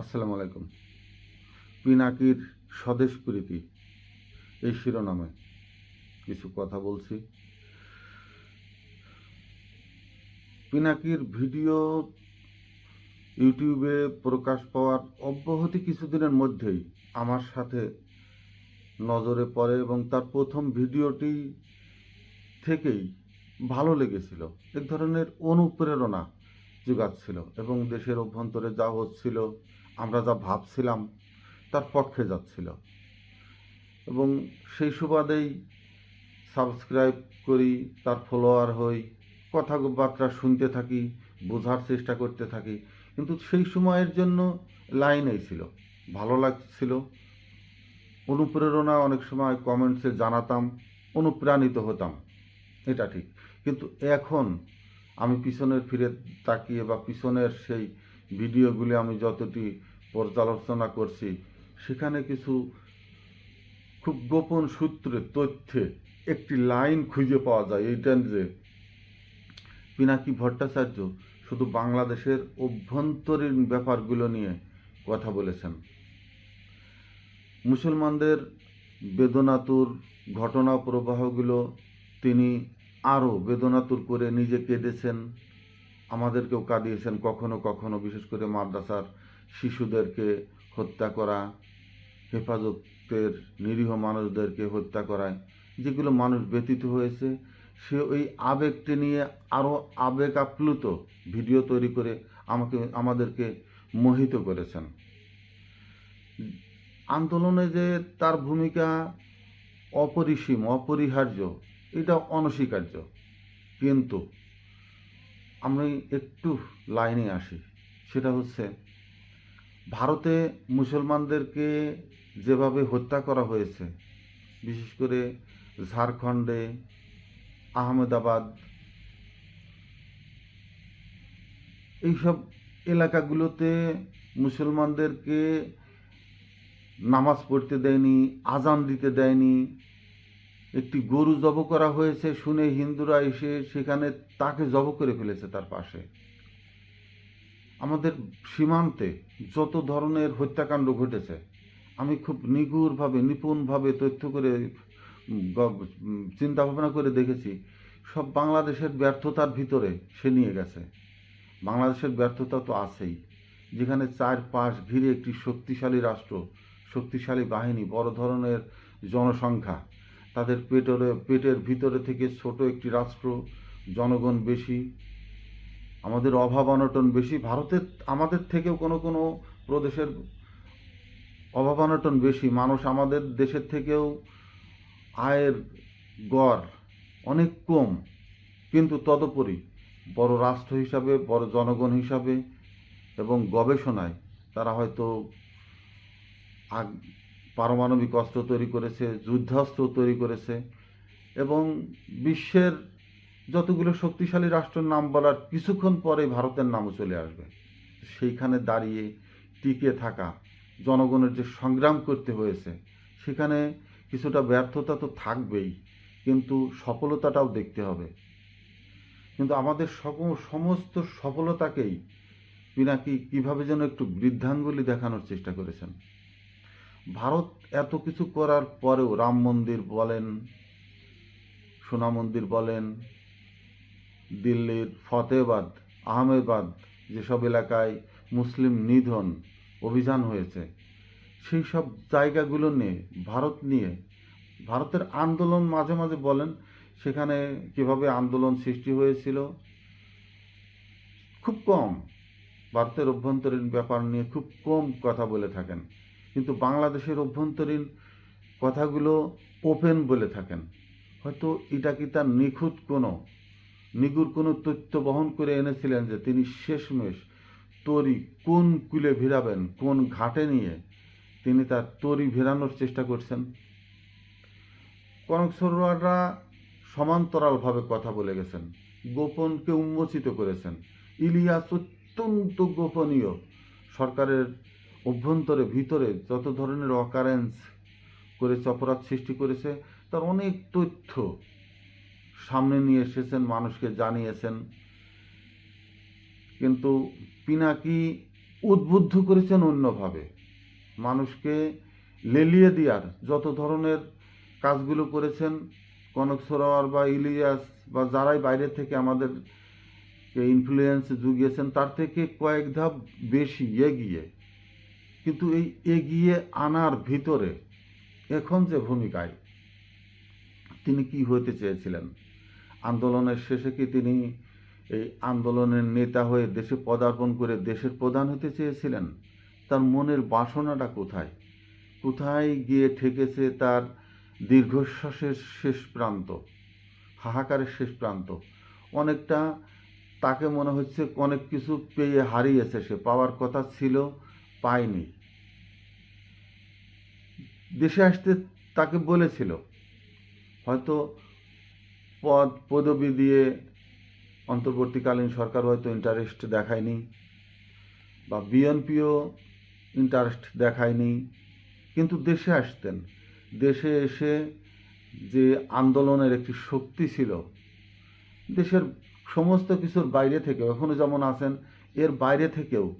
আসসালামু আলাইকুম। পিনাকির স্বদেশ প্রীতি, এই শিরোনামে কিছু কথা বলছি। পিনাকির ভিডিও ইউটিউবে প্রকাশ পাওয়ার অব্যাহতি কিছুদিনের মধ্যেই আমার সাথে নজরে পড়ে এবং তার প্রথম ভিডিওটি থেকেই ভালো লেগেছিল। এক ধরনের অনুপ্রেরণা যোগাচ্ছিল এবং দেশের অভ্যন্তরে যা হচ্ছিল আমরা যা ভাবছিলাম তার পক্ষে যাচ্ছিল। এবং সেই সুবাদেই সাবস্ক্রাইব করি, তার ফলোয়ার হই, কথাবার্তা শুনতে থাকি, বোঝার চেষ্টা করতে থাকি। কিন্তু সেই সময়ের জন্য লাইনেই ছিল, ভালো লাগছিল। অনুপ্রেরণা অনেক সময় কমেন্টসে জানাতাম, অনুপ্রাণিত হতাম, এটা ঠিক। কিন্তু এখন আমি পিছনের ফিরে তাকিয়ে বা পিছনের সেই ভিডিওগুলি আমি যতটি পর্যালোচনা করছি, সেখানে কিছু খুব গোপন সূত্রে, তথ্যে একটি লাইন খুঁজে পাওয়া যায়। এইটা যে পিনাকি ভট্টাচার্য শুধু বাংলাদেশের অভ্যন্তরীণ ব্যাপারগুলো নিয়ে কথা বলেছেন। মুসলমানদের বেদনাতুর ঘটনা প্রবাহগুলো তিনি আরও বেদনাতুর করে নিজে কেঁদেছেন। আমাদেরকেও কাঁদিয়েছেন কখনো কখনো, বিশেষ করে মাদ্রাসার শিশুদেরকে হত্যা করা, হেফাজতের নিরীহ মানুষদেরকে হত্যা করায় যেগুলো মানুষ ব্যতীত হয়েছে, সে ওই আবেগটি নিয়ে আরও আবেগ আপ্লুত ভিডিও তৈরি করে আমাকে, আমাদেরকে মোহিত করেছেন। আন্দোলনে যে তার ভূমিকা অপরিসীম, অপরিহার্য, এটা অনস্বীকার্য। কিন্তু আমি একটু লাইনে আসি। সেটা হচ্ছে, ভারতে মুসলমানদেরকে যেভাবে হত্যা করা হয়েছে, বিশেষ করে ঝাড়খণ্ডে, আহমেদাবাদ, এইসব এলাকাগুলোতে মুসলমানদেরকে নামাজ পড়তে দেয়নি, আজান দিতে দেয়নি একটি গরু জব করা হয়েছে শুনে হিন্দুরা এসে সেখানে তাকে জব করে ফেলেছে তার পাশে। আমাদের সীমান্তে যত ধরনের হত্যাকাণ্ড ঘটেছে, আমি খুব নিগুড়ভাবে নিপুণভাবে তথ্য করে চিন্তা ভাবনা করে দেখেছি, সব বাংলাদেশের ব্যর্থতার ভিতরে সে নিয়ে গেছে। বাংলাদেশের ব্যর্থতা তো আছেই। যেখানে চার পাশ ঘিরে একটি শক্তিশালী রাষ্ট্র, শক্তিশালী বাহিনী, বড় ধরনের জনসংখ্যা। তাদের পেটরে পেটের ভিতরে থেকে ছোট একটি রাষ্ট্র, জনগণ বেশি, আমাদের অভাব অনটন বেশি ভারতের আমাদের থেকেও কোনো কোনো প্রদেশের অভাব অনটন বেশি, মানুষ আমাদের দেশের থেকেও আয়ের গড় অনেক কম, কিন্তু তদুপরি বড় রাষ্ট্র হিসাবে, বড় জনগণ হিসাবে এবং গবেষণায় তারা হয়তো আগ পারমাণবিক অস্ত্র তৈরি করেছে, যুদ্ধাস্ত্র তৈরি করেছে, এবং বিশ্বের যতগুলো শক্তিশালী রাষ্ট্রের নাম বলার কিছুক্ষণ পরে ভারতের নামও চলে আসবে। সেইখানে দাঁড়িয়ে টিকে থাকা, জনগণের যে সংগ্রাম করতে হয়েছে, সেখানে কিছুটা ব্যর্থতা তো থাকবেই, কিন্তু সফলতাটাও দেখতে হবে। কিন্তু আমাদের সকল সমস্ত সফলতাকেই পিনাকি কীভাবে যেন একটু বৃদ্ধাঙ্গুলি দেখানোর চেষ্টা করেছেন। ভারত এত কিছু করার পরেও রাম মন্দির বলেন, সোনা মন্দির বলেন, দিল্লির ফতেবাদ আহমেদাবাদ যেসব এলাকায় মুসলিম নিধন অভিযান হয়েছে, সেই সব জায়গাগুলো নিয়ে, ভারত নিয়ে, ভারতের আন্দোলন মাঝে মাঝে বলেন, সেখানে কীভাবে আন্দোলন সৃষ্টি হয়েছিল, খুব কম, ভারতের অভ্যন্তরীণ ব্যাপার নিয়ে খুব কম কথা বলে থাকেন। কিন্তু বাংলাদেশের অভ্যন্তরীণ কথাগুলো ওপেন বলে থাকেন। হয়তো এটা কি তার নিখুঁত কোনো, নিগুর কোনো তথ্য বহন করে এনেছিলেন যে তিনি শেষমেশ তরি কোন কুলে ভিড়াবেন, কোন ঘাটে নিয়ে তিনি তার তরি ভেরানোর চেষ্টা করছেন? কনক সরোয়াররা সমান্তরালভাবে কথা বলে গেছেন, গোপনকে উন্মোচিত করেছেন। ইলিয়াস অত্যন্ত গোপনীয় সরকারের অভ্যন্তরে, ভিতরে যত ধরনের অকারেন্স করেছে, অপরাধ সৃষ্টি করেছে, তার অনেক তথ্য সামনে নিয়ে এসেছেন, মানুষকে জানিয়েছেন। কিন্তু পিনাকি উদ্বুদ্ধ করেছেন অন্যভাবে। মানুষকে লেলিয়ে দেওয়ার যত ধরনের কাজগুলো করেছেন, কনক সরোয়ার বা ইলিয়াস বা যারাই বাইরে থেকে আমাদের ইনফ্লুয়েন্স জুগিয়েছেন তার থেকে কয়েক ধাপ বেশি এগিয়ে কিন্তু এই এগিয়ে আনার ভিতরে এখন যে ভূমিকায় তিনি কি হতে চেয়েছিলেন? আন্দোলনের শেষে কি তিনি এই আন্দোলনের নেতা হয়ে দেশে পদার্পণ করে দেশের প্রধান হতে চেয়েছিলেন? তার মনের বাসনাটা কোথায়? কোথায় গিয়ে ঠেকেছে তার দীর্ঘশ্বাসের শেষ প্রান্ত, হাহাকারের শেষ প্রান্ত? অনেকটা তাকে মনে হচ্ছে অনেক কিছু পেয়ে হারিয়েছে সে, পাওয়ার কথা ছিল পায়নি। দেশে আসতে তাকে বলেছিল। হয়তো পদ, পদবি দিয়ে অন্তর্বর্তীকালীন সরকার হয়তো ইন্টারেস্ট দেখায়নি বা বিএনপিও ইন্টারেস্ট দেখায়নি। কিন্তু দেশে আসতেন। দেশে এসে যে আন্দোলনের একটি শক্তি ছিল, দেশের সমস্ত কিছুর বাইরে থেকেও এখনও যেমন আছেন, এর বাইরে থেকেও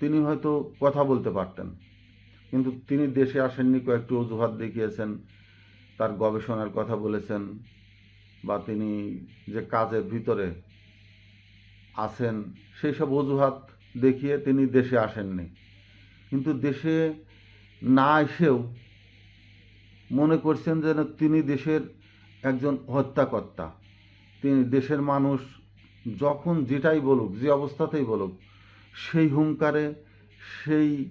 তিনি হয়তো কথা বলতে পারতেন। কিন্তু তিনি দেশে আসেননি, কয়েকটি অজুহাত দেখিয়েছেন, তার গবেষণার কথা বলেছেন বা তিনি যে কাজের ভিতরে আছেন, সেই সব অজুহাত দেখিয়ে তিনি দেশে আসেননি। কিন্তু দেশে না এসেও মনে করছেন যেন তিনি দেশের একজন হত্যাকর্তা। তিনি দেশের মানুষ যখন যেটাই বলুক, যে অবস্থাতেই বলুক সেই হুঙ্কারে, সেই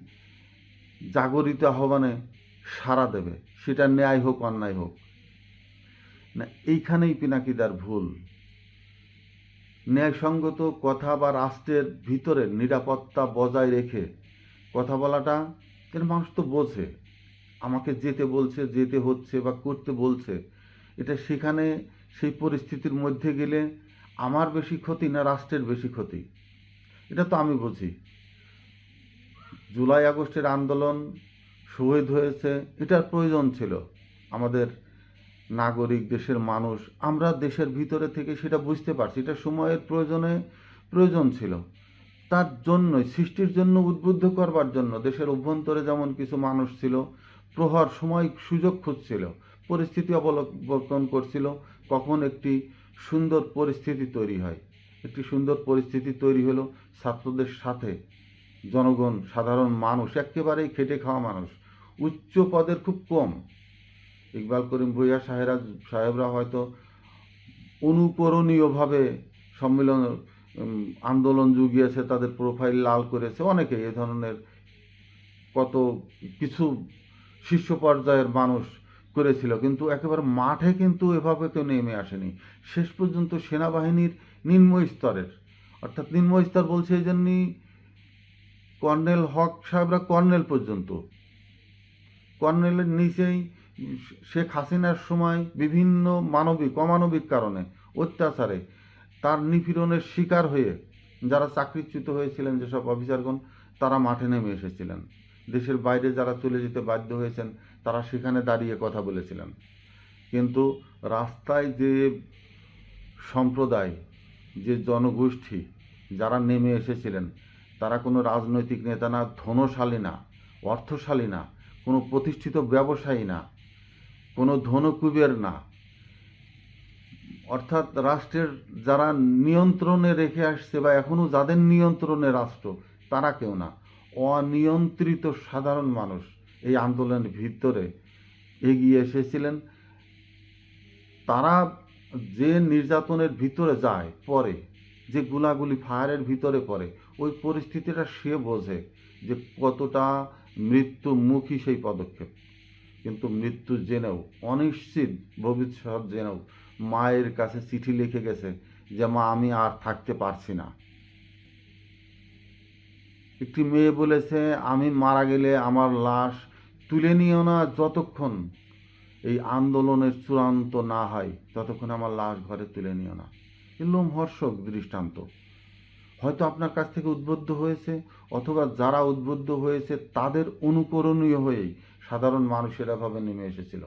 জাগরিত আহ্বানে সাড়া দেবে। সেটা ন্যায় হোক, অন্যায় হোক। না, এইখানেই পিনাকিদার ভুল। ন্যায়সঙ্গত কথা বা রাষ্ট্রের ভিতরে নিরাপত্তা বজায় রেখে কথা বলাটা এর মানুষ তো বোঝে। আমাকে যেতে বলছে, যেতে হচ্ছে বা করতে বলছে। এটা সেখানে সেই পরিস্থিতির মধ্যে গেলে আমার বেশি ক্ষতি না রাষ্ট্রের বেশি ক্ষতি? এটা তো আমি বুঝি। জুলাই, আগস্টের আন্দোলন শহীদ হয়েছে, এটার প্রয়োজন ছিল। আমাদের নাগরিক, দেশের মানুষ, আমরা দেশের ভিতরে থেকে সেটা বুঝতে পারছি। এটা সময়ের প্রয়োজনে প্রয়োজন ছিল। তার জন্যই, সৃষ্টির জন্য উদ্বুদ্ধ করবার জন্য, দেশের অভ্যন্তরে যেমন কিছু মানুষ ছিল, প্রহর সময় সুযোগ খুঁজছিল, পরিস্থিতি অবলম্বন করছিল, কখন একটি সুন্দর পরিস্থিতি তৈরি হয়। একটি সুন্দর পরিস্থিতি তৈরি হলো ছাত্রদের সাথে। জনগণ, সাধারণ মানুষ, একেবারেই খেটে খাওয়া মানুষ। উচ্চ পদের খুব কম। ইকবাল করিম ভূঁইয়া সাহেরা, সাহেবরা হয়তো অনুকরণীয়ভাবে সম্মেলন আন্দোলন জুগিয়েছে, তাদের প্রোফাইল লাল করেছে অনেকে এ ধরনের কত কিছু শীর্ষ পর্যায়ের মানুষ করেছিল, কিন্তু একেবারে মাঠে কিন্তু এভাবে কেউ নেমে আসেনি। শেষ পর্যন্ত সেনাবাহিনীর নিম্ন স্তরের, অর্থাৎ নিম্ন স্তর বলছে এই জন্যই কর্নেল হক সাহেবরা কর্নেল পর্যন্ত। কর্নেলের নিচেই শেখ হাসিনার সময় বিভিন্ন মানবিক, অমানবিক কারণে অত্যাচারে তার নিপীড়নের শিকার হয়ে যারা চাকরিচ্যুত হয়েছিলেন যেসব অফিসারগণ, তারা মাঠে নেমে এসেছিলেন। দেশের বাইরে যারা চলে যেতে বাধ্য হয়েছেন তারা সেখানে দাঁড়িয়ে কথা বলেছিলেন। কিন্তু রাস্তায় যে সম্প্রদায়, যে জনগোষ্ঠী যারা নেমে এসেছিলেন, তারা কোনো রাজনৈতিক নেতা না, ধনশালী না, অর্থশালী না, কোনো প্রতিষ্ঠিত ব্যবসায়ী না, কোনো ধনকুবের না। অর্থাৎ রাষ্ট্রের যারা নিয়ন্ত্রণে রেখে আসছে বা এখনও যাদের নিয়ন্ত্রণে রাষ্ট্র, তারা কেউ না। অনিয়ন্ত্রিত সাধারণ মানুষ। এই আন্দোলনের ভিতরে এগিয়ে এসেছিলেন। তারা যে নির্যাতনের ভিতরে যায় পরে যে গুলাগুলি ফায়ারের ভিতরে পড়ে, ওই পরিস্থিতিটা সে বোঝে যে কতটা মৃত্যুমুখী সেই পদক্ষেপ। কিন্তু মৃত্যু জেনেও, অনিশ্চিত ভবিষ্যৎ জেনেও মায়ের কাছে চিঠি লিখে গেছে যে, মা, আমি আর থাকতে পারছি না। একটি মেয়ে বলেছে, আমি মারা গেলে আমার লাশ তুলে নিও না যতক্ষণ এই আন্দোলনের চূড়ান্ত না হয়, ততক্ষণ আমার লাশ ঘরে তুলে নিও না। লোমহর্ষক দৃষ্টান্ত। হয়তো আপনার কাছ থেকে উদ্বুদ্ধ হয়েছে, অথবা যারা উদ্বুদ্ধ হয়েছে, তাদের অনুকরণীয় হয়েই সাধারণ মানুষের এভাবে নেমে এসেছিল।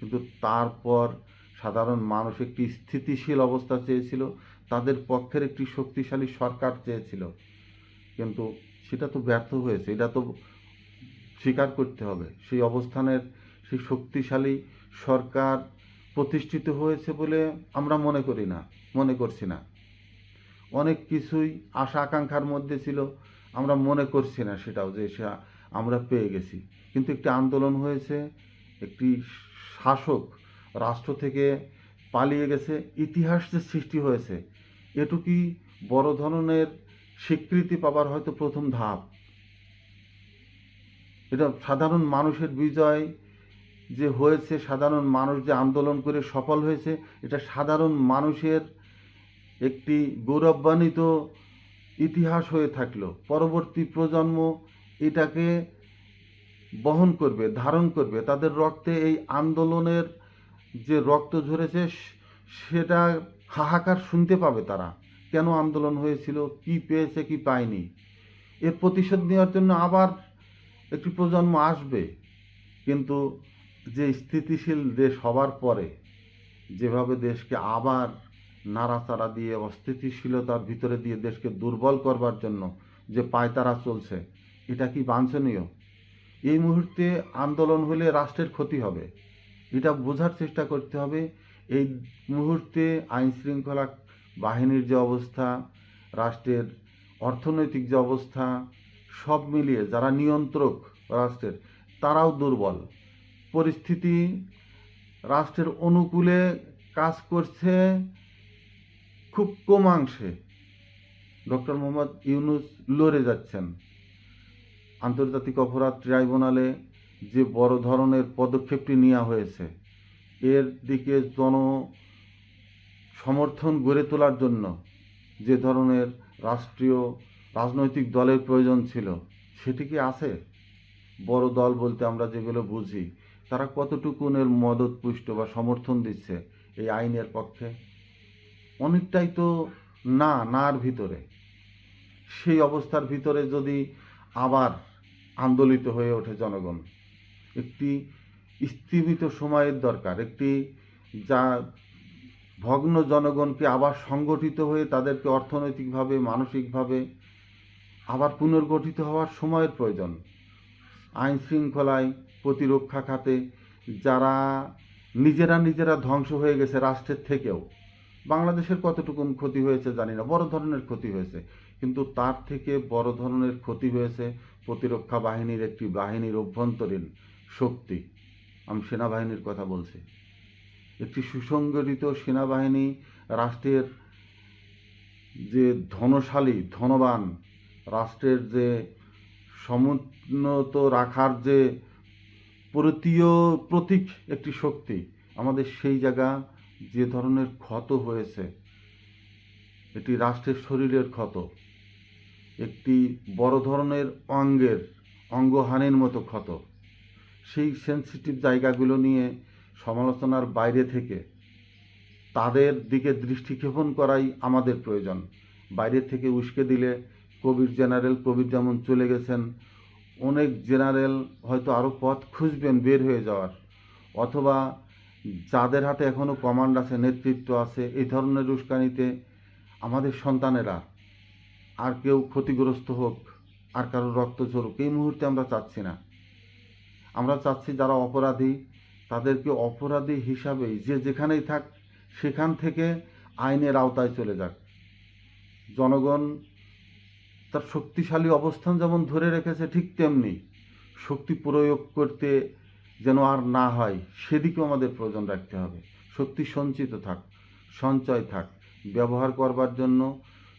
কিন্তু তারপর সাধারণ মানুষ একটি স্থিতিশীল অবস্থা চেয়েছিল, তাদের পক্ষের একটি শক্তিশালী সরকার চেয়েছিল। কিন্তু সেটা তো ব্যর্থ হয়েছে, এটা তো স্বীকার করতে হবে। সেই অবস্থানের সেই শক্তিশালী সরকার প্রতিষ্ঠিত হয়েছে বলে আমরা মনে করি না, মনে করছি না। অনেক কিছুই আশা আকাঙ্ক্ষার মধ্যে ছিল, আমরা মনে করছি না সেটাও যে সে আমরা পেয়ে গেছি। কিন্তু একটি আন্দোলন হয়েছে, একটি শাসক রাষ্ট্র থেকে পালিয়ে গেছে, ইতিহাস যে সৃষ্টি হয়েছে, এটুকুই বড় ধরনের স্বীকৃতি পাবার হয়তো প্রথম ধাপ। এটা সাধারণ মানুষের বিজয় যে হয়েছে, সাধারণ মানুষ যে আন্দোলন করে সফল হয়েছে, এটা সাধারণ মানুষের একটি গৌরবান্বিত ইতিহাস হয়ে থাকল। পরবর্তী প্রজন্ম এটাকে বহন করবে, ধারণ করবে। তাদের রক্তে এই আন্দোলনের যে রক্ত ঝরেছে, সেটা হাহাকার শুনতে পাবে তারা। কেন আন্দোলন হয়েছিল, কি পেয়েছে, কি পায়নি? এর প্রতিশোধ নেওয়ার জন্য আবার একটি প্রজন্ম আসবে, কিন্তু যে স্থিতিশীল দেশ হবার পরে যেভাবে দেশকে আবার নাড়াচাড়া দিয়ে অস্থিতিশীলতার ভিতরে দিয়ে দেশকে দুর্বল করবার জন্য যে পায়তারা চলছে, এটা কি বাঞ্ছনীয়? এই মুহূর্তে আন্দোলন হলে রাষ্ট্রের ক্ষতি হবে। এটা বোঝার চেষ্টা করতে হবে, এই মুহূর্তে আইন শৃঙ্খলা বাহিনীর যে অবস্থা, রাষ্ট্রের অর্থনৈতিক যে অবস্থা সব মিলিয়ে যারা নিয়ন্ত্রক রাষ্ট্রের, তারাও দুর্বল। পরিস্থিতি রাষ্ট্রের অনুকূলে কাজ করছে খুব কমাংশে ডক্টর মোহাম্মদ ইউনুস লড়ে যাচ্ছেন। আন্তর্জাতিক অপরাধ ট্রাইব্যুনালে যে বড় ধরনের পদক্ষেপটি নেওয়া হয়েছে, এর দিকে জন সমর্থন গড়ে তোলার জন্য যে ধরনের রাষ্ট্রীয় রাজনৈতিক দলের প্রয়োজন ছিল, সেটি কি আছে? বড় দল বলতে আমরা যেগুলো বুঝি, তারা কতটুকুনের মদত, পুষ্ট বা সমর্থন দিচ্ছে এই আইনের পক্ষে? অনেকটাই তো না, নার ভিতরে। সেই অবস্থার ভিতরে যদি আবার আন্দোলিত হয়ে ওঠে জনগণ, একটি স্থিমিত সময়ের দরকার, একটি যা ভগ্ন জনগণকে আবার সংগঠিত হয়ে তাদেরকে অর্থনৈতিকভাবে, মানসিকভাবে আবার পুনর্গঠিত হওয়ার সময়ের প্রয়োজন। আইন শৃঙ্খলায় প্রতিরক্ষা খাতে যারা নিজেরা নিজেরা ধ্বংস হয়ে গেছে রাষ্ট্রের থেকেও, বাংলাদেশের কতটুকু ক্ষতি হয়েছে জানি না, বড় ধরনের ক্ষতি হয়েছে। কিন্তু তার থেকে বড় ধরনের ক্ষতি হয়েছে প্রতিরক্ষা বাহিনীর একটি বাহিনীর অভ্যন্তরীণ শক্তি। আমি সেনাবাহিনীর কথা বলছি। একটি সুসংগঠিত সেনাবাহিনী রাষ্ট্রের যে ধনশালী, ধনবান রাষ্ট্রের যে সমুন্নত রাখার যে প্রতীয় প্রতীক একটি শক্তি, আমাদের সেই জায়গা যে ধরনের ক্ষত হয়েছে, এটি রাষ্ট্রের শরীরের ক্ষত। একটি বড় ধরনের অঙ্গের, অঙ্গহানির মতো ক্ষত। সেই সেন্সিটিভ জায়গাগুলো নিয়ে সমালোচনার বাইরে থেকে তাদের দিকে দৃষ্টিক্ষেপণ করাই আমাদের প্রয়োজন। বাইরে থেকে উস্কে দিলে কবির জেনারেল কবির যেমন চলে গেছেন, অনেক জেনারেল হয়তো আরও পথ খুঁজবেন বের হয়ে যাওয়ার। অথবা যাদের হাতে এখনও কমান্ড আছে, নেতৃত্ব আছে, এই ধরনের উস্কানিতে আমাদের সন্তানেরা আর কেউ ক্ষতিগ্রস্ত হোক, আর কারও রক্ত ঝরুক, এই মুহূর্তে আমরা চাচ্ছি না। আমরা চাচ্ছি যারা অপরাধী, তাদেরকে অপরাধী হিসাবেই যে যেখানেই থাক, সেখান থেকে আইনের আওতায় চলে যাক। জনগণ তার শক্তিশালী অবস্থান যেমন ধরে রেখেছে ঠিক তেমনি শক্তি প্রয়োগ করতে যেন আর না হয়, সেদিকেও আমাদের প্রয়োজন রাখতে হবে। শক্তি সঞ্চিত থাক, সঞ্চয় থাক, ব্যবহার করবার জন্য,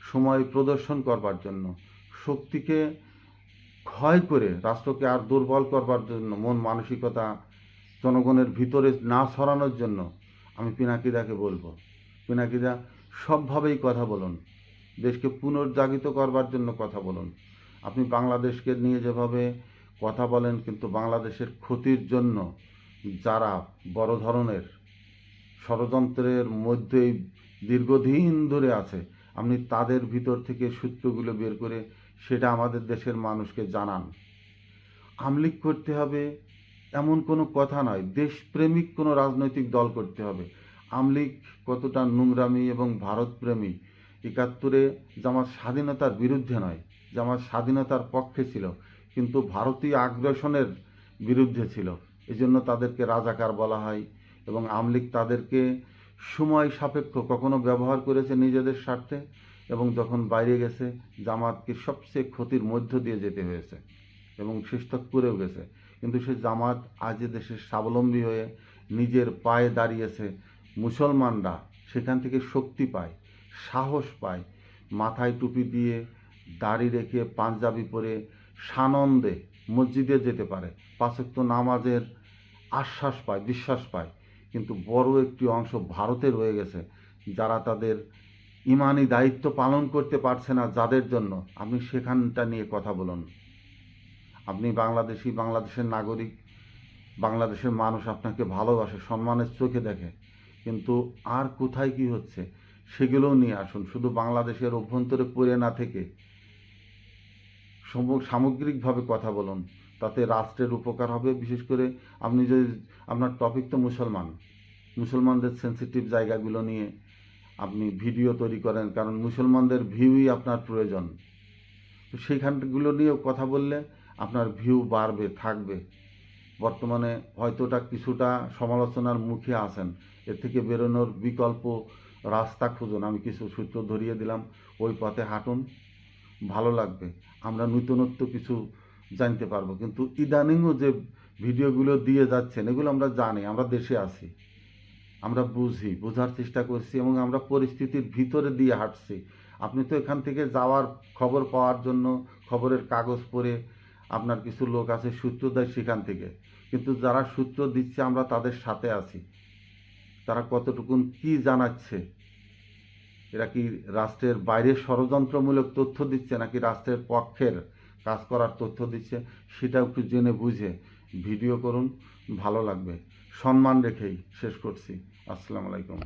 সময় প্রদর্শন করবার জন্য, শক্তিকে ক্ষয় করে, রাষ্ট্রকে আর দুর্বল করবার জন্য, মন মানসিকতা জনগণের ভিতরে না ছড়ানোর জন্য আমি পিনাকিদাকে বলব। পিনাকিদা সবভাবেই কথা বলুন। দেশকে পুনর্জাগিত করবার জন্য কথা বলুন। আপনি বাংলাদেশকে নিয়ে যেভাবে কথা বলেন, কিন্তু বাংলাদেশের ক্ষতির জন্য যারা বড় ধরনের ষড়যন্ত্রের মধ্যেই দীর্ঘদিন ধরে আছে, আপনি তাদের ভিতর থেকে সূত্রগুলো বের করে সেটা আমাদের দেশের মানুষকে জানান। আমলিক করতে হবে এমন কোনো কথা নয়, দেশপ্রেমিক কোনো রাজনৈতিক দল করতে হবে। আমলিক কতটা নোংরামি এবং ভারতপ্রেমী একাত্তরে জামাত স্বাধীনতার বিরুদ্ধে নয় জামাত স্বাধীনতার পক্ষে ছিল, কিন্তু ভারতীয় আগ্রাসনের বিরুদ্ধে ছিল। এজন্য তাদেরকে রাজাকার বলা হয় এবং আমলিক তাদেরকে সময় সাপেক্ষ কখনো ব্যবহার করেছে নিজেদের স্বার্থে এবং যখন বাইরে গেছে জামাতকে সবচেয়ে ক্ষতির মধ্য দিয়ে যেতে হয়েছে এবং শেষ তক করেও গেছে। কিন্তু সে জামাত আজ দেশের স্বাবলম্বী হয়ে নিজের পায়ে দাঁড়িয়েছে। মুসলমানরা সেখান থেকে শক্তি পায়। সাহস পায়। মাথায় টুপি দিয়ে দাড়ি রেখে পাঞ্জাবি পরে সানন্দে মসজিদে যেতে পারে। পাঁচক্ত নামাজের আশ্বাস পায় বিশ্বাস পায়। কিন্তু বড় একটি অংশ ভারতে রয়ে গেছে, যারা তাদের ইমানি দায়িত্ব পালন করতে পারছে না যাদের জন্য। আপনি সেখানটা নিয়ে কথা বলুন। আপনি বাংলাদেশি, বাংলাদেশের নাগরিক, বাংলাদেশের মানুষ আপনাকে ভালোবাসে, সম্মানের চোখে দেখে। কিন্তু আর কোথায় কি হচ্ছে? সেগুলোও নিয়ে আসুন। শুধু বাংলাদেশের অভ্যন্তরে পড়ে না থেকে সম- সামগ্রিকভাবে কথা বলুন। তাতে রাষ্ট্রের উপকার হবে। বিশেষ করে আপনি যদি আপনার টপিক তো মুসলমান। মুসলমানদের সেন্সিটিভ জায়গাগুলো নিয়ে আপনি ভিডিও তৈরি করেন। কারণ মুসলমানদের ভিউই আপনার প্রয়োজন। তো সেইখানগুলো নিয়েও কথা বললে আপনার ভিউ বাড়বে, থাকবে। বর্তমানে হয়তোটা কিছুটা সমালোচনার মুখে আছেন। এর থেকে বেরোনোর বিকল্প রাস্তা খুঁজুন, আমি কিছু সূত্র ধরিয়ে দিলাম, ওই পথে হাঁটুন, ভালো লাগবে, আমরা নূতনত্ব কিছু জানতে পারব। কিন্তু ইদানিংও যে ভিডিওগুলো দিয়ে যাচ্ছেন, এগুলো আমরা জানি, আমরা দেশে আছি, আমরা বুঝি, বোঝার চেষ্টা করছি এবং আমরা পরিস্থিতির ভিতরে দিয়ে হাঁটছি। আপনি তো এখান থেকে যাওয়ার খবর পাওয়ার জন্য খবরের কাগজ পড়ে আপনার কিছু লোক আছে, সূত্র দেয় সেখান থেকে। কিন্তু যারা সূত্র দিচ্ছে, আমরা তাদের সাথে আছি। তারা কতটুকুন কি জানাচ্ছে? এরা কি রাষ্ট্রের বাইরে ষড়যন্ত্রমূলক তথ্য দিচ্ছে নাকি রাষ্ট্রের পক্ষের কাজ করার তথ্য দিচ্ছে? সেটা একটু জেনে বুঝে ভিডিও করুন, ভালো লাগবে। সম্মান রেখেই শেষ করছি। আসসালামু আলাইকুম।